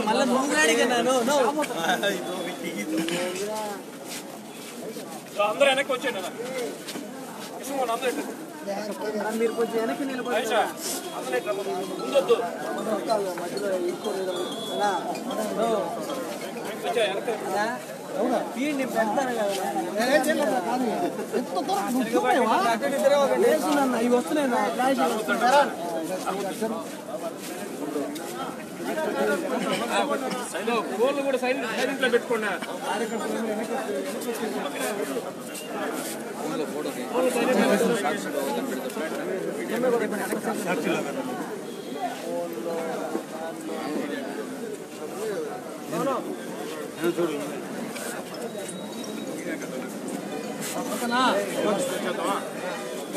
మళ్ళీ నువ్వు అడిగినాను అందరూ వెనక్కి మీరు కొంచెం వెనక్కి నిలబడి ఆయిషా, అందరూ నా ఫ్లాష్ సైలెంట్ ఫోన్లు కూడా సైలెంట్ సైలెంట్ లో పెట్టుకోండి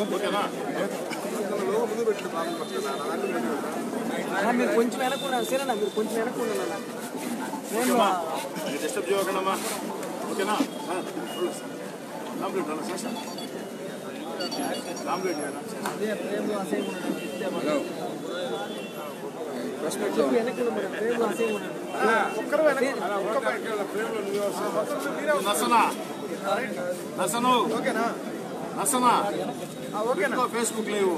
ఓకేనా మీరు కొంచెం వెనక్కున్నారు సరేనా మీరు కొంచెం వెనక్కున్నారు ఓకేమా మీరు డిస్టర్బ్ చేయకండమ్మా. ఓకేనా? కంప్లీట్ అన్న సార్ కంప్లీట్ చేయాలి అదే ప్రేమ అసేమ్ వెనక్కి ప్రేమ అసేమ్ నసనా. నసను. నసనా. ఓకేనా? ఫేస్బుక్ లేవు.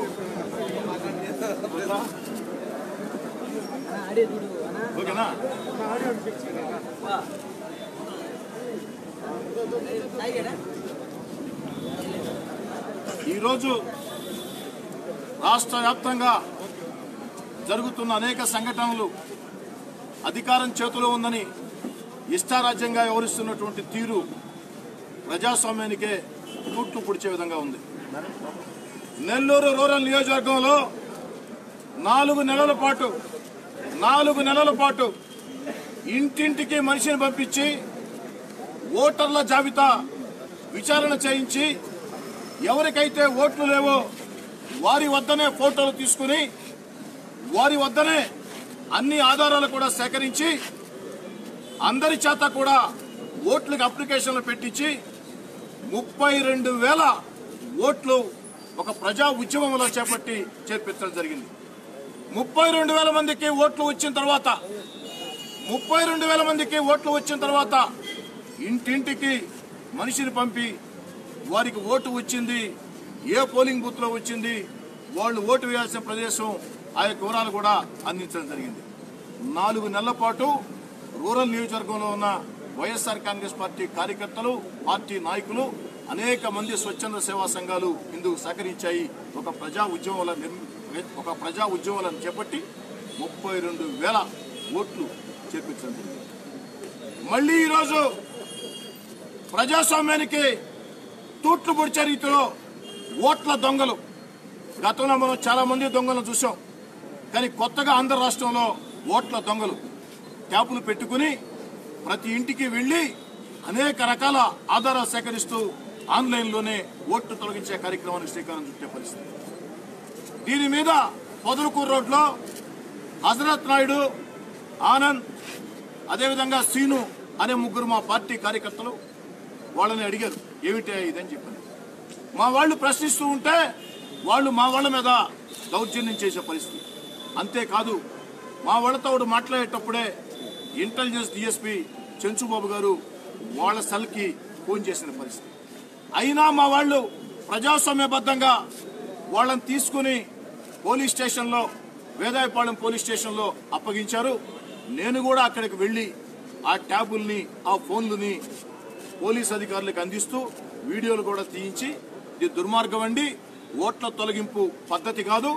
ఆడే చూడు అన్నా ఓకేనా ఈరోజు రాష్ట్ర వ్యాప్తంగా జరుగుతున్న అనేక సంఘటనలు అధికారం చేతిలో ఉందని ఇష్టారాజ్యంగా వ్యవహరిస్తున్నటువంటి తీరు ప్రజాస్వామ్యానికే తూట్లు పుడిచే విధంగా ఉంది. నెల్లూరు రూరల్ నియోజకవర్గంలో నాలుగు నెలల పాటు నాలుగు నెలల పాటు ఇంటింటికి మనిషిని పంపించి ఓటర్ల జాబితా విచారణ చేయించి ఎవరికైతే ఓట్లు లేవో వారి వద్దనే ఫోటోలు తీసుకుని వారి వద్దనే అన్ని ఆధారాలు కూడా సేకరించి అందరి చేత కూడా ఓట్లకు అప్లికేషన్లు పెట్టించి ముప్పై రెండు వేల ఓట్లు ఒక ప్రజా ఉద్యమంలో చేపట్టి చేర్పించడం జరిగింది. ముప్పై రెండు వేల మందికి ఓట్లు వచ్చిన తర్వాత ముప్పై రెండు వేల మందికి ఓట్లు వచ్చిన తర్వాత ఇంటింటికి మనిషిని పంపి వారికి ఓటు వచ్చింది ఏ పోలింగ్ బూత్లో వచ్చింది వాళ్ళు ఓటు వేయాల్సిన ప్రదేశం ఆ యొక్క వివరాలు కూడా అందించడం జరిగింది. నాలుగు నెలల పాటు రూరల్ నియోజకవర్గంలో ఉన్న వైఎస్ఆర్ కాంగ్రెస్ పార్టీ కార్యకర్తలు పార్టీ నాయకులు అనేక మంది స్వచ్ఛంద సేవా సంఘాలు ఇందుకు సహకరించాయి. ఒక ప్రజా ఉద్యమాల ఒక ప్రజా ఉద్యమాలను చేపట్టి ముప్పై రెండు వేల ఓట్లు చేర్పించడం మళ్ళీ ఈరోజు ప్రజాస్వామ్యానికి తూట్లు పొడిచే రీతిలో ఓట్ల దొంగలు. గతంలో మనం చాలా మంది దొంగలను చూసాం కానీ కొత్తగా ఆంధ్ర రాష్ట్రంలో ఓట్ల దొంగలు ట్యాపులు పెట్టుకుని ప్రతి ఇంటికి వెళ్ళి అనేక రకాల ఆధారాలు సేకరిస్తూ ఆన్లైన్లోనే ఓట్లు తొలగించే కార్యక్రమానికి శ్రీకారం చుట్టే పరిస్థితి. దీని మీద పొదలకూరు రోడ్లో హజరత్ నాయుడు ఆనంద్ అదేవిధంగా సీను అనే ముగ్గురు మా పార్టీ కార్యకర్తలు వాళ్ళని అడిగారు ఏమిటి ఇదని చెప్పారు. మా వాళ్ళు ప్రశ్నిస్తూ ఉంటే వాళ్ళు మా వాళ్ళ మీద దౌర్జన్యం చేసే పరిస్థితి. అంతేకాదు మా వాళ్ళతో మాట్లాడేటప్పుడే ఇంటెలిజెన్స్ డిఎస్పీ చెంచుబాబు గారు వాళ్ళ సెల్కి ఫోన్ చేసిన పరిస్థితి. అయినా మా వాళ్ళు ప్రజాస్వామ్యబద్ధంగా వాళ్ళని తీసుకుని పోలీస్ స్టేషన్లో వేదాయపాళెం పోలీస్ స్టేషన్లో అప్పగించారు. నేను కూడా అక్కడికి వెళ్ళి ఆ ట్యాబుల్ని ఆ ఫోన్లని పోలీస్ అధికారులకు అందిస్తూ వీడియోలు కూడా తీయించి ఇది దుర్మార్గం అండి. ఓట్ల తొలగింపు పద్ధతి కాదు.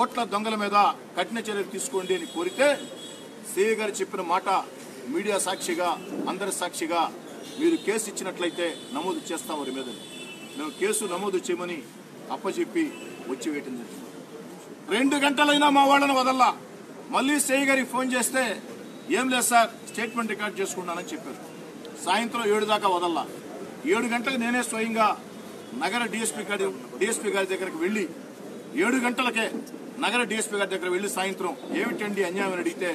ఓట్ల దొంగల మీద కఠిన చర్యలు తీసుకోండి అని కోరితే సిఐ గారు చెప్పిన మాట మీడియా సాక్షిగా అందరి సాక్షిగా మీరు కేసు ఇచ్చినట్లయితే నమోదు చేస్తాం వారి మీద. మేము కేసు నమోదు చేయమని అప్పచెప్పి వచ్చి వేయటం జరిగింది రెండు గంటలైనా మా వాళ్ళని వదల్లా. మళ్ళీ సిఐ గారికి ఫోన్ చేస్తే ఏం లేదు సార్ స్టేట్మెంట్ రికార్డ్ చేసుకున్నానని చెప్పారు. సాయంత్రం ఏడు దాకా వదల్లా. ఏడు గంటలకు నేనే స్వయంగా నగర డిఎస్పీ గారి డిఎస్పీ గారి దగ్గరికి వెళ్ళి ఏడు గంటలకే నగర డిఎస్పీ గారి దగ్గర వెళ్ళి సాయంత్రం ఏమిటండి అన్యాయం అని అడిగితే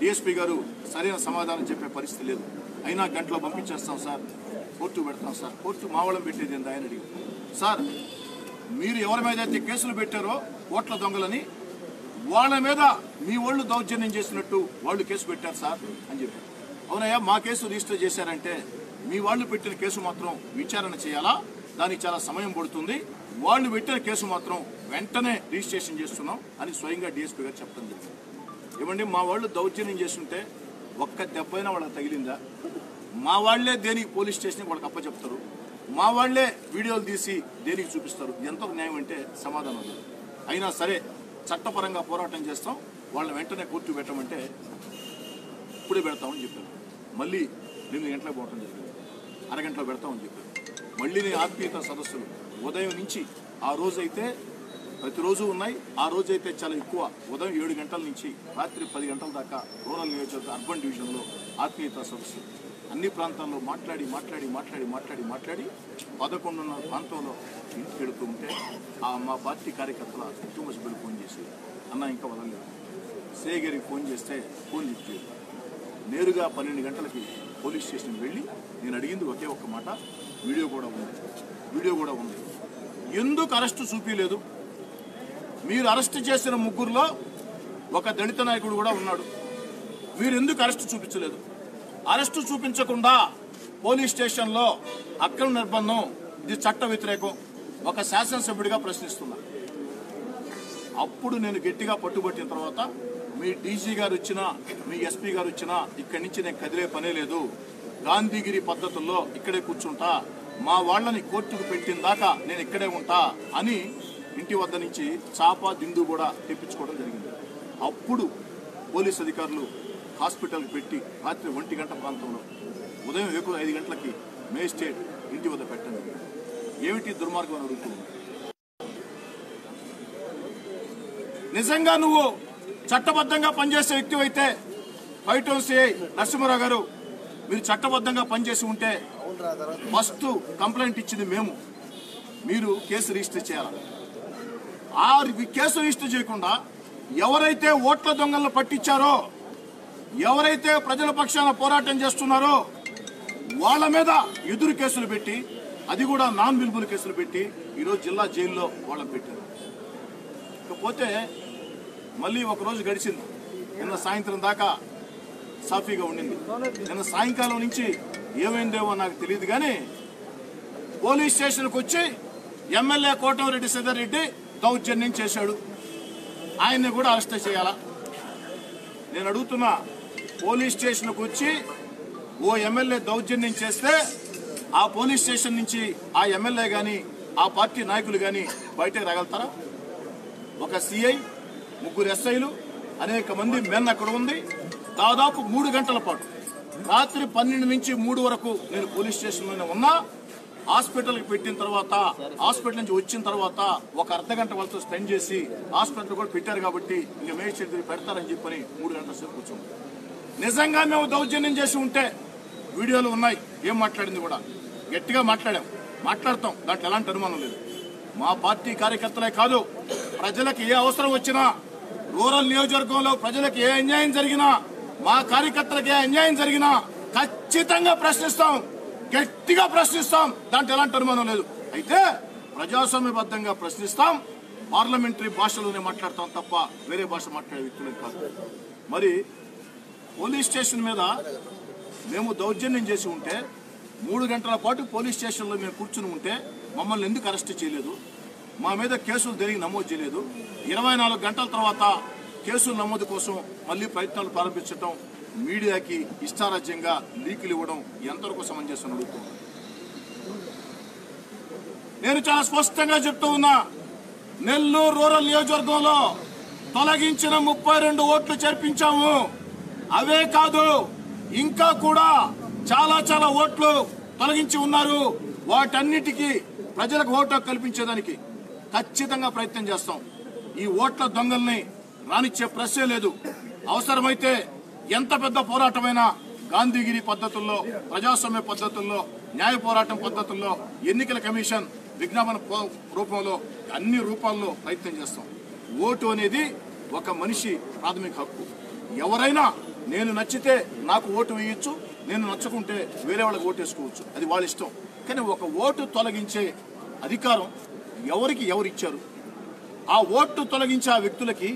డిఎస్పీ గారు సరైన సమాధానం చెప్పే పరిస్థితి లేదు. అయినా గంటలో పంపించేస్తాం సార్. కోర్టు పెడతాం సార్. కోర్టు మావళం పెట్టేది ఏందా? అడిగి సార్ మీరు ఎవరి మీద అయితే కేసులు పెట్టారో ఓట్ల దొంగలని వాళ్ళ మీద మీ వాళ్ళు దౌర్జన్యం చేసినట్టు వాళ్ళు కేసు పెట్టారు సార్ అని చెప్పారు. అవునయ్యా మా కేసు రిజిస్టర్ చేశారంటే మీ వాళ్ళు పెట్టిన కేసు మాత్రం విచారణ చేయాలా? దానికి చాలా సమయం పడుతుంది. వాళ్ళు పెట్టిన కేసు మాత్రం వెంటనే రిజిస్ట్రేషన్ చేస్తున్నాం అని స్వయంగా డిఎస్పీ గారు చెప్పడం జరిగింది. ఏమండి మా వాళ్ళు దౌర్జన్యం చేస్తుంటే ఒక్క దెబ్బైనా వాళ్ళకి తగిలిందా? మా వాళ్ళే దేనికి పోలీస్ స్టేషన్కి వాళ్ళకి అప్పచెప్తారు? మా వాళ్ళే వీడియోలు తీసి దేనికి చూపిస్తారు? ఎంతో న్యాయం అంటే సమాధానం అయినా సరే చట్టపరంగా పోరాటం చేస్తాం. వాళ్ళని వెంటనే కోర్టు పెట్టమంటే ఇప్పుడే పెడతామని చెప్పాను మళ్ళీ ఎనిమిది గంటలకు పోవటం జరిగింది. అరగంటలో పెడతామని చెప్పాను మళ్ళీ నేను ఆత్మీయత సదస్సులు. ఉదయం నుంచి ఆ రోజైతే ప్రతిరోజు ఉన్నాయి. ఆ రోజైతే చాలా ఎక్కువ. ఉదయం ఏడు గంటల నుంచి రాత్రి పది గంటల దాకా రూరల్ నియోజకవర్గ అర్బన్ డివిజన్లో ఆత్మీయత సదస్సులు. అన్ని ప్రాంతాల్లో మాట్లాడి మాట్లాడి మాట్లాడి మాట్లాడి మాట్లాడి పదకొండున్నర ప్రాంతంలో ఇంటికి వెళుతూ ఉంటే ఆ మా పార్టీ కార్యకర్తల కుటుంబ సభ్యులు ఫోన్ చేసి అన్న ఇంకా వదలలేదు. సేగరికి ఫోన్ చేస్తే ఫోన్ లిఫ్ట్ నేరుగా పన్నెండు గంటలకి పోలీస్ స్టేషన్కి వెళ్ళి నేను అడిగింది ఒకే ఒక్క మాట వీడియో కూడా ఉంది వీడియో కూడా ఉంది. ఎందుకు అరెస్టు చూపించలేదు మీరు అరెస్ట్ చేసిన ముగ్గురులో ఒక దళిత నాయకుడు కూడా ఉన్నాడు. మీరు ఎందుకు అరెస్ట్ చూపించలేదు? అరెస్టు చూపించకుండా పోలీస్ స్టేషన్లో అక్రమ నిర్బంధం ఇది చట్ట వ్యతిరేకం ఒక శాసనసభ్యుడిగా ప్రశ్నిస్తున్నా. అప్పుడు నేను గట్టిగా పట్టుబట్టిన తర్వాత మీ డీజీ గారు వచ్చినా మీ ఎస్పీ గారు వచ్చినా ఇక్కడి నుంచి నేను కదిలే పనే లేదు. గాంధీగిరి పద్ధతుల్లో ఇక్కడే కూర్చుంటా మా వాళ్ళని కోర్టుకు పెట్టిన దాకా నేను ఇక్కడే ఉంటా అని ఇంటి వద్ద నుంచి చాప దిండు కూడా తెప్పించుకోవడం జరిగింది. అప్పుడు పోలీస్ అధికారులు హాస్పిటల్కి పెట్టి రాత్రి ఒంటి గంట ప్రాంతంలో ఉదయం ఎక్కువ ఐదు గంటలకి మేజిస్ట్రేట్ ఇంటి వద్ద పెట్టండి. ఏమిటి దుర్మార్గం అని నిజంగా నువ్వు చట్టబద్ధంగా పనిచేసే వ్యక్తి అయితే బయట సిఐ నరసింహారావు గారు మీరు చట్టబద్ధంగా పనిచేసి ఉంటే ఫస్ట్ కంప్లైంట్ ఇచ్చింది మేము. మీరు కేసు రిజిస్టర్ చేయాలి? ఆ కేసు రిజిస్టర్ చేయకుండా ఎవరైతే ఓట్ల దొంగలను పట్టించారో ఎవరైతే ప్రజల పక్షాన పోరాటం చేస్తున్నారో వాళ్ళ మీద ఎదురు కేసులు పెట్టి అది కూడా నాన్ విలుబుల్ కేసులు పెట్టి ఈరోజు జిల్లా జైల్లో వాళ్ళని పెట్టారు. ఇకపోతే మళ్ళీ ఒక రోజు గడిచింది. నిన్న సాయంత్రం దాకా సాఫీగా ఉండింది. నిన్న సాయంకాలం నుంచి ఏమైందేమో నాకు తెలియదు కానీ పోలీస్ స్టేషన్కి వచ్చి ఎమ్మెల్యే కోటమిరెడ్డి సిద్ధారెడ్డి దౌర్జన్యం చేశాడు. ఆయన్ని కూడా అరెస్ట్ చేయాలా? నేను అడుగుతున్నా పోలీస్ స్టేషన్కి వచ్చి ఓ ఎమ్మెల్యే దౌర్జన్యం చేస్తే ఆ పోలీస్ స్టేషన్ నుంచి ఆ ఎమ్మెల్యే కానీ ఆ పార్టీ నాయకులు కానీ బయటకు రాగలుగుతారా? ఒక సిఐ ముగ్గురు ఎస్ఐలు అనేక మంది మెన్ అక్కడ ఉంది. దాదాపు మూడు గంటల పాటు రాత్రి పన్నెండు నుంచి మూడు వరకు నేను పోలీస్ స్టేషన్లోనే ఉన్నా. హాస్పిటల్కి పెట్టిన తర్వాత హాస్పిటల్ నుంచి వచ్చిన తర్వాత ఒక అర్ధ గంట వాళ్ళతో స్పెండ్ చేసి హాస్పిటల్ కూడా పెట్టారు కాబట్టి ఇంకా మేజిస్ట్రేట్ పెడతారని చెప్పని మూడు గంటల సేపు కూర్చోండి నిజంగా మేము దౌర్జన్యం చేసి ఉంటే వీడియోలు ఉన్నాయి. ఏం మాట్లాడింది కూడా? గట్టిగా మాట్లాడాం. మాట్లాడతాం. దాంట్లో ఎలాంటి అనుమానం లేదు. మా పార్టీ కార్యకర్తలే కాదు ప్రజలకు ఏ అవసరం వచ్చినా రూరల్ నియోజకవర్గంలో ప్రజలకు ఏ అన్యాయం జరిగినా మా కార్యకర్తలకు ఏ అన్యాయం జరిగినా ఖచ్చితంగా ప్రశ్నిస్తాం. గట్టిగా ప్రశ్నిస్తాం. దాంట్లో ఎలాంటి అనుమానం లేదు. అయితే ప్రజాస్వామ్యబద్ధంగా ప్రశ్నిస్తాం. పార్లమెంటరీ భాషలోనే మాట్లాడతాం తప్ప వేరే భాష మాట్లాడే వ్యక్తులు కాదు. మరి పోలీస్ స్టేషన్ మీద మేము దౌర్జన్యం చేసి ఉంటే మూడు గంటల పాటు పోలీస్ స్టేషన్లో మేము కూర్చుని ఉంటే మమ్మల్ని ఎందుకు అరెస్ట్ చేయలేదు? మా మీద కేసులు తిరిగి నమోదు చేయలేదు. ఇరవై నాలుగు గంటల తర్వాత కేసుల నమోదు కోసం మళ్ళీ ప్రయత్నాలు ప్రారంభించడం మీడియాకి ఇష్టారాజ్యంగా లీకులు ఇవ్వడం ఎంతవరకు సమంజసం అడుగుతుంది నేను చాలా స్పష్టంగా చెప్తూ ఉన్నా నెల్లూరు రూరల్ నియోజకవర్గంలో తొలగించిన ముప్పై రెండు ఓట్లు చేర్పించాము. అవే కాదు ఇంకా కూడా చాలా చాలా ఓట్లు తొలగించి ఉన్నారు. వాటన్నిటికీ ప్రజలకు ఓటు కల్పించేదానికి ఖచ్చితంగా ప్రయత్నం చేస్తాం. ఈ ఓట్ల దొంగల్ని రానిచ్చే ప్రశ్నే లేదు. అవసరమైతే ఎంత పెద్ద పోరాటమైనా గాంధీగిరి పద్ధతుల్లో ప్రజాస్వామ్య పద్ధతుల్లో న్యాయ పోరాటం పద్ధతుల్లో ఎన్నికల కమిషన్ విజ్ఞాపన రూపంలో అన్ని రూపాల్లో ప్రయత్నం చేస్తాం. ఓటు అనేది ఒక మనిషి ప్రాథమిక హక్కు. ఎవరైనా నేను నచ్చితే నాకు ఓటు వేయొచ్చు నేను నచ్చకుంటే వేరే వాళ్ళకి ఓటు వేసుకోవచ్చు అది వాళ్ళ ఇష్టం. కానీ ఒక ఓటు తొలగించే అధికారం ఎవరికి ఎవరు ఇచ్చారు? ఆ ఓటు తొలగించే ఆ వ్యక్తులకి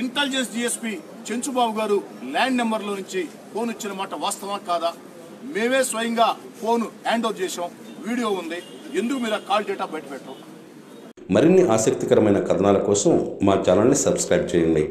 ఇంటెలిజెన్స్ డిఎస్పీ చెంచుబాబు గారు ల్యాండ్ నెంబర్లో నుంచి ఫోన్ ఇచ్చిన మాట వాస్తవా కాదా? మేమే స్వయంగా ఫోన్ హ్యాండ్ ఓవర్ చేసాం వీడియో ఉంది ఎందుకు మీరు ఆ కాల్ డేటా బయట పెట్టాం మరిన్ని ఆసక్తికరమైన కథనాల కోసం మా ఛానల్ని సబ్స్క్రైబ్ చేయండి.